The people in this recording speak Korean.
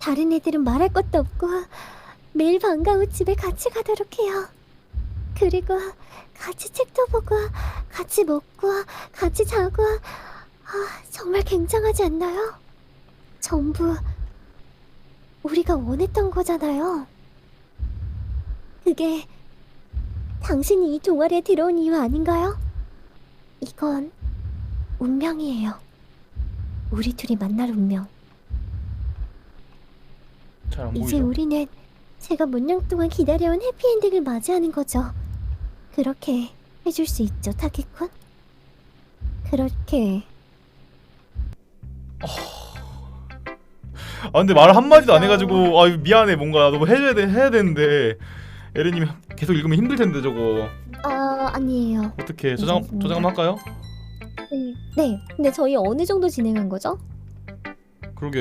다른 애들은 말할 것도 없고 매일 방과 후 집에 같이 가도록 해요. 그리고 같이 책도 보고 같이 먹고 같이 자고 아, 정말 굉장하지 않나요? 전부 우리가 원했던 거잖아요. 그게 당신이 이 동아리에 들어온 이유 아닌가요? 이건 운명이에요. 우리 둘이 만날 운명. 잘안 이제 보이죠? 우리는 제가 몇년 동안 기다려온 해피엔딩을 맞이하는 거죠. 그렇게 해줄 수 있죠, 타기꾼? 그렇게 아 근데 말 한마디도 안 해가지고 아 미안해 뭔가 너무 해줘야 돼 해야 되는데 에렌님이 계속 읽으면 힘들 텐데 저거 아 아니에요. 어떻게 저장. 저장 한번 할까요? 네, 네. 근데 저희 어느 정도 진행한 거죠? 그러게요